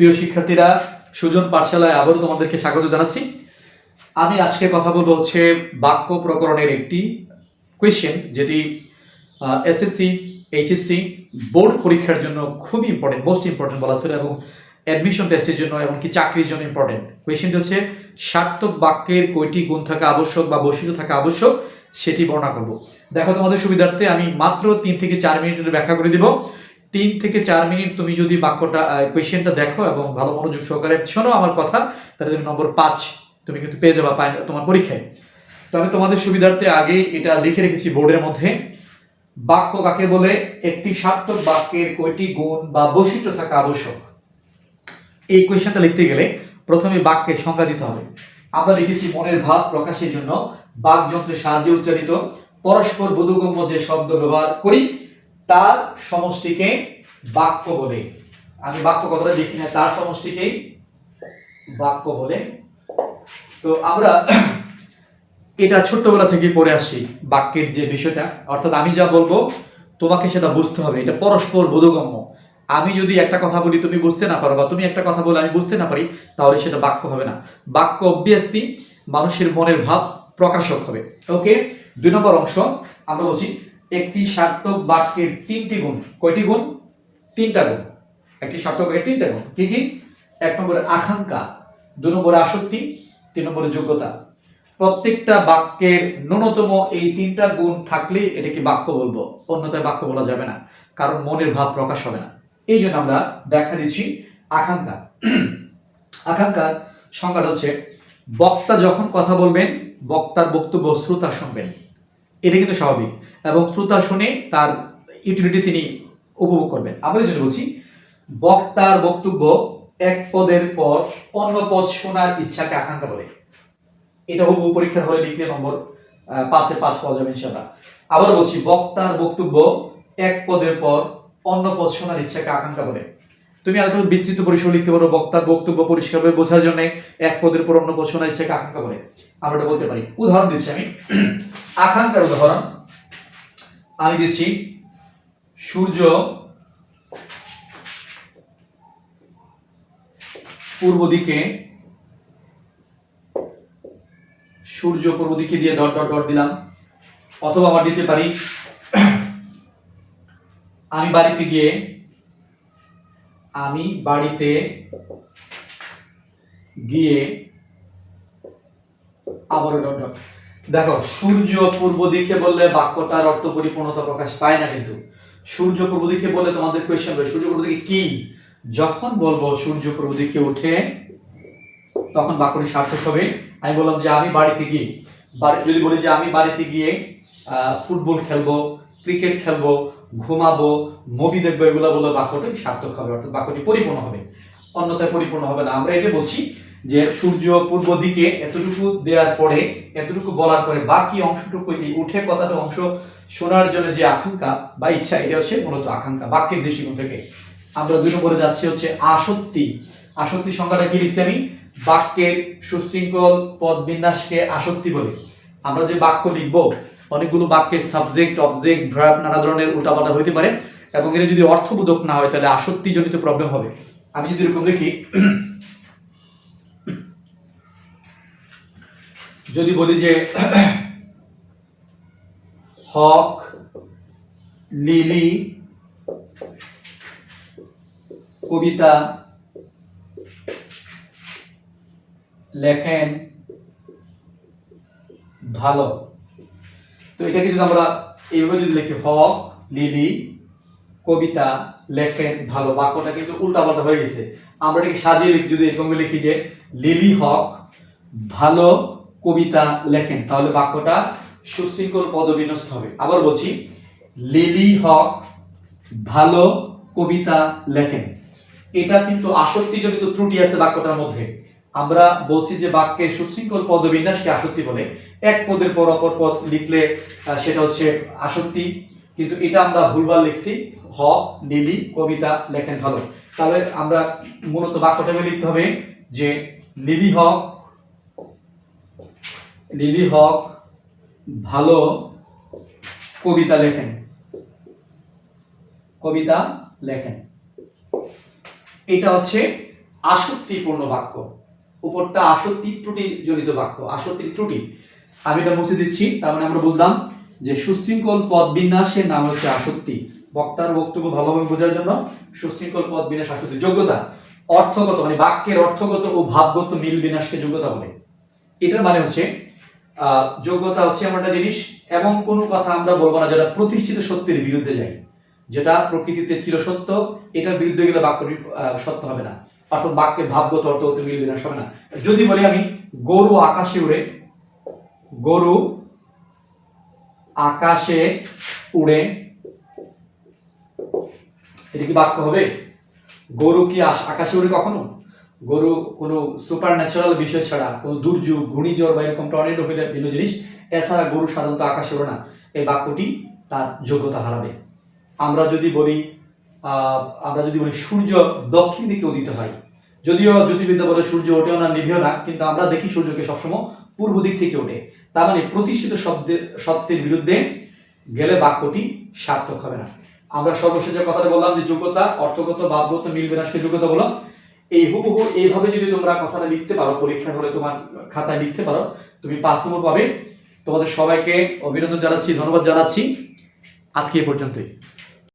প্রিয় শিক্ষার্থীরা, সুজন পাঠশালায় আবারও তোমাদেরকে স্বাগত জানাচ্ছি। আমি আজকে কথা বলব হচ্ছে বাক্য প্রকরণের একটি কোয়েশ্চেন যেটি এসএসসি এইচএসসি বোর্ড পরীক্ষার জন্য খুবই ইম্পর্টেন্ট মোস্ট ইম্পর্টেন্ট বলা ছিল এবং অ্যাডমিশন টেস্টের জন্য এমনকি চাকরির জন্য ইম্পর্টেন্ট কোয়েশ্চেনটি হচ্ছে, সার্থক বাক্যের কয়টি গুণ থাকা আবশ্যক বা বৈশিষ্ট্য থাকা আবশ্যক সেটি বর্ণনা করব। দেখো তোমাদের সুবিধার্থে আমি মাত্র তিন থেকে চার মিনিটের ব্যাখ্যা করে দিব। তিন থেকে চার মিনিট তুমি যদি বাক্যটা কোয়েশ্চেনটা দেখো এবং ভালো মনোযোগ সহকারে শোনো আমার কথা, তাহলে তুমি নম্বর পাঁচ তুমি কিন্তু পেয়ে যাবা তোমার পরীক্ষায়। তো আমি তোমাদের সুবিধার্থে আগেই এটা লিখে রেখেছি বোর্ডের মধ্যে। বাক্য কাকে বলে? একটি সার্থক বাক্যের কয়টি গুণ বা বৈশিষ্ট্য থাকা আবশ্যক? এই কোয়েশ্চেনটা লিখতে গেলে প্রথমে বাক্যের সংজ্ঞা দিতে হবে। আমরা লিখেছি মনের ভাব প্রকাশের জন্য বাকযন্ত্রের সাহায্যে উচ্চারিত। পরস্পর বোধগম্য যে শব্দ ব্যবহার করি তার সমষ্টিকে বাক্য বলে। আমি বাক্য কথাটা লিখি না, তার সমষ্টিকেই বাক্য বলে। তো আমরা এটা ছোট্টবেলা থেকে পড়ে আসছি বাক্যের যে বিষয়টা। অর্থাৎ আমি যা বলব, তোমাকে সেটা বুঝতে হবে। এটা পরস্পর বোধগম্য। আমি যদি একটা কথা বলি, তুমি বুঝতে না পারো, বা তুমি একটা কথা বলে আমি বুঝতে না পারি, তাহলে সেটা বাক্য হবে না। বাক্য অবভিয়াসলি মানুষের মনের ভাব প্রকাশক হবে। ওকে? দুই নম্বর অংশ আমরা বলছি একটি সার্থক বাক্যের তিনটি গুণ। কয়টি গুণ? তিনটা গুণ। একটি সার্থক বাক্যের তিনটা গুণ। কি কি? এক নম্বরে আকাঙ্ক্ষা, দুই নম্বরে আসক্তি, তিন নম্বরে যোগ্যতা। প্রত্যেকটা বাক্যের ন্যূনতম এই তিনটা গুণ থাকলে এটাকে বাক্য বলব। অন্যথায় বাক্য বলা যাবে না, কারণ মনের ভাব প্রকাশ হবে না। এই জন্য আমরা ব্যাখ্যা দিচ্ছি আকাঙ্ক্ষা। আকাঙ্ক্ষার সংজ্ঞাটা হচ্ছে, বক্তা যখন কথা বলবেন, বক্তার বক্তব্য শ্রোতা শুনবেন। এটা কিন্তু স্বাভাবিক। এবং শ্রোতা শুনে তার ইউটিলিটি তিনি উপভোগ করবেন। এই জন্য বলছি, বক্তার বক্তব্য এক পদের পর অন্য পদ শোনার ইচ্ছাকে আকাঙ্ক্ষা বলে। এটা হুবহু পরীক্ষার হলে লিখলে নম্বর পাঁচে পাঁচ পাওয়া যাবে ইনশাল্লাহ আবার বলছি, বক্তার বক্তব্য এক পদের পর অন্য পদ শোনার ইচ্ছাকে আকাঙ্ক্ষা বলে। তুমি আর বিস্তৃত পরিসর লিখতে পারো, বক্তার বক্তব্য পরিষ্কারভাবে বোঝার জন্য এক পদের পর অন্য পদ শোনার ইচ্ছাকে আকাঙ্ক্ষা বলে আমরা এটা বলতে পারি। উদাহরণ দিচ্ছি আমি। আকাঙ্ক্ষার উদাহরণ। আমি দিচ্ছি, সূর্য পূর্ব দিকে, সূর্য পূর্ব দিকে দিয়ে ডট ডট ডট দিলাম। অথবা আবার দিতে পারি, আমি বাড়িতে গিয়ে আমি বাড়িতে গিয়ে ডট দেখো, সূর্য পূর্ব দিকে বললে বাক্যটার অর্থ পরিপূর্ণতা প্রকাশ পায় না কিন্তু। সূর্য পূর্ব দিকে বললে তোমাদের কোয়েশ্চেন হবে সূর্য পূর্ব দিকে কি? যখন বলব সূর্য পূর্ব দিকে উঠে, তখন বাক্যটি সার্থক হবে। আমি বললাম যে আমি বাড়িতে গিয়ে যদি বলি যে আমি বাড়িতে গিয়ে ফুটবল খেলব, ক্রিকেট খেলব ঘুমাবো মুভি দেখব, এগুলো বলে বাক্যটি সার্থক হবে, অর্থাৎ বাক্যটি পরিপূর্ণ হবে। অন্যথায় পরিপূর্ণ হবে না। আমরা এটা বলছি যে সূর্য পূর্ব দিকে এতটুকু দেওয়ার পরে, এতটুকু বলার পরে বাকি অংশটুকু, এই উঠে কথাটা অংশ শোনার জন্য যে আকাঙ্ক্ষা বা ইচ্ছা, এটা হচ্ছে মূলত আকাঙ্ক্ষা, বাক্যের দৃষ্টিকোণ থেকে। আমরা দুই নম্বরে যাচ্ছি হচ্ছে আসক্তি। আসক্তি সংখ্যাটা কি লিখছি আমি? বাক্যের সুশৃঙ্খল পদ বিন্যাসকে আসক্তি বলে। আমরা যে বাক্য লিখব অনেকগুলো বাক্যের সাবজেক্ট অবজেক্ট ভার্ব নানা ধরনের উল্টাপাল্টা হইতে পারে এবং এটা যদি অর্থবোধক না হয় তাহলে আসক্তিজনিত প্রবলেম হবে। আমি যদি এরকম দেখি, যদি বলি যে হক, লিলি, কবিতা, লেখেন, ভালো। তো এটাকে যদি আমরা এইভাবে যদি লিখি, হক, লিলি, কবিতা, লেখেন, ভালো বাক্যটা কিন্তু উল্টাপাল্টা হয়ে গেছে। আমরা এটাকে সাজিয়ে লিখি, যদি এরকম লিখি যে, লিলি হক, ভালো কবিতা, লেখেন, তাহলে বাক্যটা সুশৃঙ্খল পদবিন্যস্ত হবে। আবার বলছি, লিলি হক, ভালো কবিতা, লেখেন। এটা কিন্তু আসক্তিজনিত ত্রুটি আছে বাক্যটার মধ্যে। আমরা বলছি যে বাক্যে সুশৃঙ্খল পদবিন্যাসকে আসক্তি বলে? এক পদের পর অপর পদ লিখলে সেটা হচ্ছে আসক্তি। কিন্তু এটা আমরা ভুলভাল লিখছি। হ, লিলি, কবিতা, লেখেন ভালো তাহলে আমরা মূলত বাক্যটা লিখতে হবে যে লিলি হক লিলি হক, ভালো কবিতা লেখেন। কবিতা লেখেন। এটা হচ্ছে আসক্তিপূর্ণ বাক্য। উপরটা আসক্তি ত্রুটি জনিত বাক্য আসক্তির ত্রুটি। আমি এটা মুছে দিচ্ছি, তার মানে আমরা বললাম যে সুশৃঙ্খল পদ বিন্যাসের নাম হচ্ছে আসক্তি। বক্তার বক্তব্য ভালোভাবে বোঝার জন্য সুশৃঙ্খল পদ বিন্যাস, আসক্তি, যোগ্যতা। অর্থগত মানে বাক্যের অর্থগত ও ভাবগত মিল বিন্যাসকে যোগ্যতা বলে। এটার মানে হচ্ছে যোগ্যতা হচ্ছে এমন একটা জিনিস, এমন কোনো কথা আমরা বলব না যেটা প্রতিষ্ঠিত সত্যের বিরুদ্ধে যায়। যেটা প্রকৃতিতে চিরসত্য, এটার বিরুদ্ধে গেলে বাক্যটি সত্য হবে না। অর্থাৎ বাক্যের ভাবগত অর্থগত মিল বিন্যাস হবে না। যদি বলি আমি, গরু আকাশে উড়ে, গরু আকাশে উড়ে, এটা কি বাক্য হবে? গরু কি আকাশে উড়ে কখনো? গরু কোনো সুপার ন্যাচারাল বিষয় ছাড়া, কোনো দুর্যোগ, ঘূর্ণিঝড় বা এরকম টর্নেডো হইলে ভিন্ন জিনিস। এছাড়া গরু সাধারণত আকাশে ওড়ে না। এই বাক্যটি তার যোগ্যতা হারাবে। আমরা যদি বলি আমরা যদি বলি সূর্য দক্ষিণ দিকে উদিত হয়। যদিও জ্যোতির্বিদ্যা বলে সূর্য ওঠেও না, নিভেও না, কিন্তু আমরা দেখি সূর্যকে সবসময় পূর্ব দিক থেকে ওঠে। তার মানে প্রতিষ্ঠিত শব্দের, সত্যের বিরুদ্ধে গেলে বাক্যটি সার্থক হবে না। আমরা সর্বশেষ যে কথাটা বললাম যে যোগ্যতা, অর্থগত ভাবগত মিল বিনাশকে যোগ্যতা বললাম। এই হুবহু এইভাবে যদি তোমরা কথাটা লিখতে পারো পরীক্ষা হলে তোমার খাতায় লিখতে পারো, তুমি পাঁচ নম্বর পাবে। তোমাদের সবাইকে অভিনন্দন জানাচ্ছি, ধন্যবাদ জানাচ্ছি। আজকে এ পর্যন্তই।